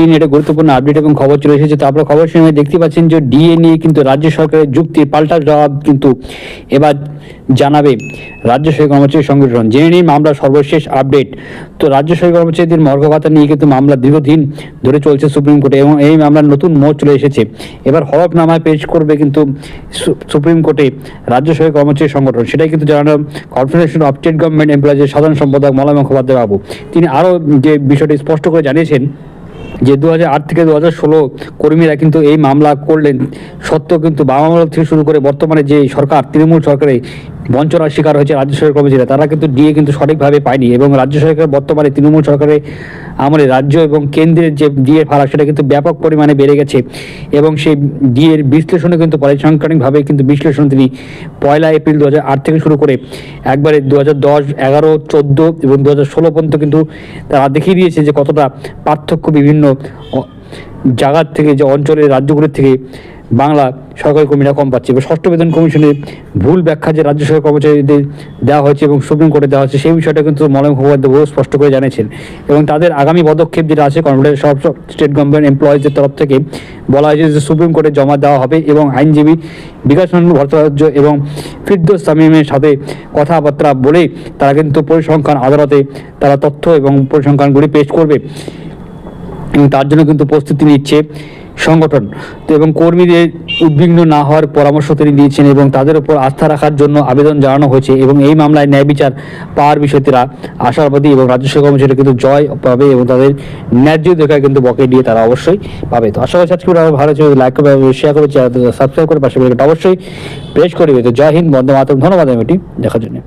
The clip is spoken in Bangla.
ফ্রি নেটে গুরুত্বপূর্ণ আপডেট এবং খবর চলে এসেছে। তো আপনারা খবর শুনে দেখতে পাচ্ছেন যে ডিএ নিয়ে কিন্তু রাজ্য সরকারের যুক্তির পাল্টা জবাব কিন্তু এবার জানাবে রাজ্য সরকারি কর্মচারী সংগঠন। জেনে নিন মামলার সর্বশেষ আপডেট তো রাজ্য সরকারি কর্মচারীদের মর্গ ভাতা নিয়ে কিন্তু মামলা দীর্ঘদিন ধরে চলছে সুপ্রিম কোর্টে এবং এই মামলার নতুন মোড় চলে এসেছে। এবার হলফনামায় পেশ করবে কিন্তু সুপ্রিম কোর্টে রাজ্য সরকারি কর্মচারী সংগঠন। সেটাই কিন্তু জানানো কনফেডারেশন অফ স্টেট গভর্নমেন্ট এমপ্লয়েজের সাধারণ সম্পাদক মলয় মুখোপাধ্যায় বাবু। তিনি আরও যে বিষয়টি স্পষ্ট করে জানিয়েছেন যে দু থেকে দু হাজার ষোলো কর্মীরা কিন্তু এই মামলা করলেন, সত্ত্বেও কিন্তু বাবা মামলা থেকে শুরু করে বর্তমানে যে সরকার, তৃণমূল সরকারে বঞ্চনার শিকার হয়েছে রাজ্য সরকার কর্মচারীরা তারা কিন্তু ডিএ কিন্তু সঠিকভাবে পায়নি এবং রাজ্য সরকার বর্তমানে তৃণমূল সরকারের আমলে রাজ্য এবং কেন্দ্রের যে ডিএ ভাড়া সেটা কিন্তু ব্যাপক পরিমাণে বেড়ে গেছে এবং সেই ডিএর বিশ্লেষণে কিন্তু পরিসংখ্যানিকভাবে কিন্তু বিশ্লেষণ তিনি পয়লা এপ্রিল দু হাজার আট থেকে শুরু করে একবারে দু হাজার দশ, এগারো, চোদ্দ এবং দু হাজার ষোলো পর্যন্ত কিন্তু তারা দেখিয়ে দিয়েছে যে কতটা পার্থক্য বিভিন্ন জায়গার থেকে, যে অঞ্চলের রাজ্যগুলির থেকে বাংলা সরকারি কর্মীরা কম পাচ্ছে। এবং ষষ্ঠ বেতন কমিশনের ভুল ব্যাখ্যা যে রাজ্য সরকার কর্মচারীদের দেওয়া হয়েছে এবং সুপ্রিম কোর্টে দেওয়া হচ্ছে সেই বিষয়টা কিন্তু মলয় মুখোপাধ্যায় স্পষ্ট করে জানিয়েছেন। এবং তাদের আগামী পদক্ষেপ যেটা আছে কনফেডারেশন সব স্টেট গভর্নমেন্ট এমপ্লয়িজের তরফ থেকে বলা হয়েছে যে সুপ্রিম কোর্টে জমা দেওয়া হবে এবং আইনজীবী বিকাশ নন্দন ভট্টাচার্য এবং ফিরদোস তামিমের সাথে কথাবার্তা বলে তারা কিন্তু পরিসংখ্যান আদালতে তারা তথ্য এবং পরিসংখ্যানগুলি পেশ করবে। তার জন্য কিন্তু প্রস্তুতি নিচ্ছে সংগঠন। তো এবং কর্মীদের উদ্বিগ্ন না হওয়ার পরামর্শ তিনি দিয়েছেন এবং তাদের উপর আস্থা রাখার জন্য আবেদন জানানো হয়েছে এবং এই মামলায় ন্যায় বিচার পাওয়ার বিষয়ে তারা আশাবাদী এবং রাজ্য সরকার কর্মচারীরা কিন্তু জয় পাবে এবং তাদের ন্যায্য দেখায় কিন্তু বকে দিয়ে তারা অবশ্যই পাবে। তো আশা করছি আজকে ভালো ছিল লাইক করবে শেয়ার করবে সাবস্ক্রাইব করে পাশে অবশ্যই প্রেস করবে তো জয় হিন্দ, বন্দে মাতরম, ধন্যবাদ এটি দেখার জন্য।